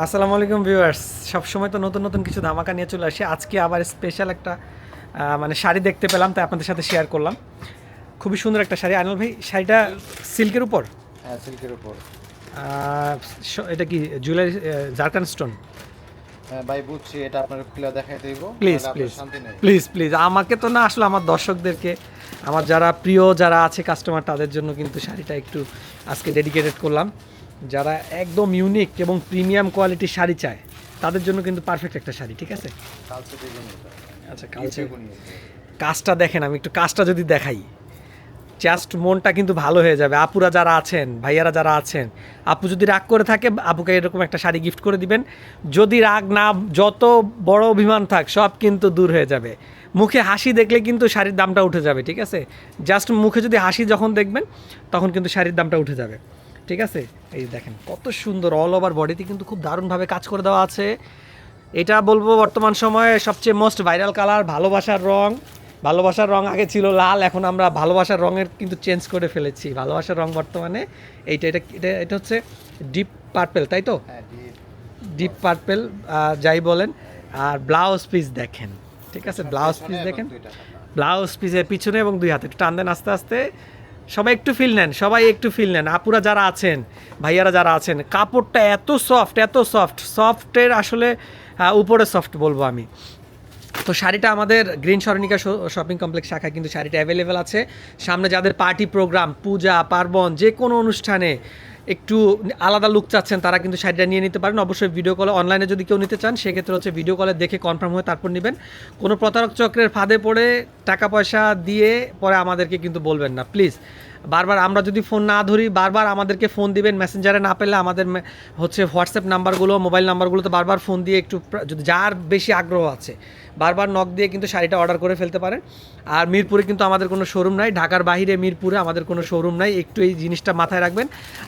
আসসালামু আলাইকুম ভিউয়ার্স। সবসময় তো নতুন নতুন কিছু ধামাকা নিয়ে চলে আসি। আজকে আবার স্পেশাল একটা মানে শাড়ি দেখতে পেলাম তাই আপনাদের সাথে শেয়ার করলাম। খুবই সুন্দর একটা শাড়ি। আনিল ভাই শাড়িটা সিল্কের উপর? হ্যাঁ সিল্কের উপর। এটা কি জুয়েলারি জারকান স্টোন হ্যাঁ ভাই বুঝছি। এটা আপনার খুলে দেখাই দেবো। প্লিজ প্লিজ প্লিজ প্লিজ আমাকে তো না আসলে আমার দর্শকদেরকে আমার যারা প্রিয় যারা আছে কাস্টমার তাদের জন্য কিন্তু শাড়িটা একটু আজকে ডেডিকেটেড করলাম। যারা একদম ইউনিক এবং প্রিমিয়াম কোয়ালিটির শাড়ি চায় তাদের জন্য কিন্তু পারফেক্ট একটা শাড়ি ঠিক আছে। আচ্ছা কালচে কাজটা দেখেন আমি একটু কাজটা যদি দেখাই। জাস্ট মনটা কিন্তু ভালো হয়ে যাবে। আপুরা যারা আছেন ভাইয়ারা যারা আছেন আপু যদি রাগ করে থাকে আপুকে এরকম একটা শাড়ি গিফট করে দিবেন। যদি রাগ না যত বড় অভিমান থাক সব কিন্তু দূর হয়ে যাবে। মুখে হাসি দেখলে কিন্তু শাড়ির দামটা উঠে যাবে ঠিক আছে? জাস্ট মুখে যদি হাসি যখন দেখবেন তখন কিন্তু শাড়ির দামটা উঠে যাবে। ঠিক আছে? এই দেখেন কত সুন্দর অল ওভার বডিতে কিন্তু খুব দারুণভাবে কাজ করে দেওয়া আছে। এটা বলব বর্তমান সময়ে সবচেয়ে মোস্ট ভাইরাল কালার ভালোবাসার রং। ভালোবাসার রং আগে ছিল লাল এখন আমরা ভালোবাসার রঙের কিন্তু চেঞ্জ করে ফেলেছি। ভালোবাসার রং বর্তমানে এইটা এটা এটা এটা হচ্ছে ডিপ পার্পেল তাই তো? হ্যাঁ ডিপ ডিপ পার্পেল যাই বলেন। আর ব্লাউজ পিস দেখেন ঠিক আছে? ব্লাউজ পিস দেখেন? ব্লাউজ পিসের পিছনে এবং দুই হাতে। একটু টান দেন আস্তে আস্তে। সবাই একটু ফিল নেন, সবাই একটু ফিল নেন। আপুরা যারা আছেন, ভাইয়ারা যারা আছেন, কাপড়টা এত সফট এত সফট সফটের আসলে উপরে সফট বলব আমি। তো শাড়িটা আমাদের গ্রিন সরণিকা শপিং কমপ্লেক্স শাখায় কিন্তু শাড়িটা অ্যাভেলেবেল আছে। সামনে যাদের পার্টি প্রোগ্রাম পূজা, পার্বণ যে কোনো অনুষ্ঠানে একটু আলাদা লুক চাচ্ছেন, তারা কিন্তু শাড়িটা নিয়ে নিতে পারেন। অবশ্যই ভিডিও কলে অনলাইনে যদি কেউ নিতে চান, সেক্ষেত্রে হচ্ছে ভিডিও কলে দেখে কনফার্ম হয়ে তারপর নেবেন। কোনো প্রতারক চক্রের ফাঁদে পড়ে টাকা পয়সা দিয়ে পরে আমাদেরকে কিন্তু বলবেন না। প্লিজ বারবার আমরা যদি ফোন না ধরি, বারবার আমাদেরকে ফোন দিবেন মেসেঞ্জারে না পেলে আমাদের হচ্ছে হোয়াটসঅ্যাপ নাম্বারগুলো, মোবাইল নাম্বারগুলোতে বারবার ফোন দিয়ে একটু যদি যার বেশি আগ্রহ আছে, বারবার নক দিয়ে কিন্তু শাড়িটা অর্ডার করে ফেলতে পারেন। আর মিরপুরে কিন্তু আমাদের কোনো শোরুম নাই, ঢাকার বাইরে মিরপুরে আমাদের কোনো শোরুম নাই, একটু এই জিনিসটা মাথায় রাখবেন।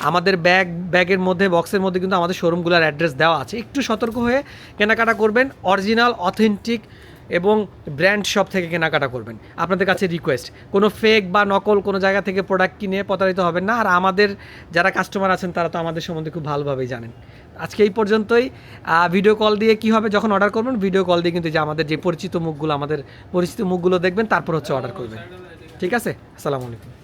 আমাদের ব্যাগ ব্যাগের মধ্যে বক্সের মধ্যে কিন্তু আমাদের শোরুমগুলোর অ্যাড্রেস দেওয়া আছে। একটু সতর্ক হয়ে কেনাকাটা করবেন অরিজিনাল অথেন্টিক এবং ব্র্যান্ড শপ থেকে কেনাকাটা করবেন। আপনাদের কাছে রিকোয়েস্ট কোনো ফেক বা নকল কোনো জায়গা থেকে প্রোডাক্ট কিনে প্রতারিত হবেন না, আর আমাদের যারা কাস্টমার আছেন, তারা তো আমাদের সম্বন্ধে খুব ভালোভাবেই জানেন। আজকে এই পর্যন্তই। ভিডিও কল দিয়ে কি হবে, যখন অর্ডার করবেন ভিডিও কল দিয়ে কিন্তু যে আমাদের যে পরিচিত মুখগুলো, আমাদের পরিচিত মুখগুলো দেখবেন, তারপর হচ্ছে অর্ডার করবেন। ঠিক আছে? আসসালামু আলাইকুম।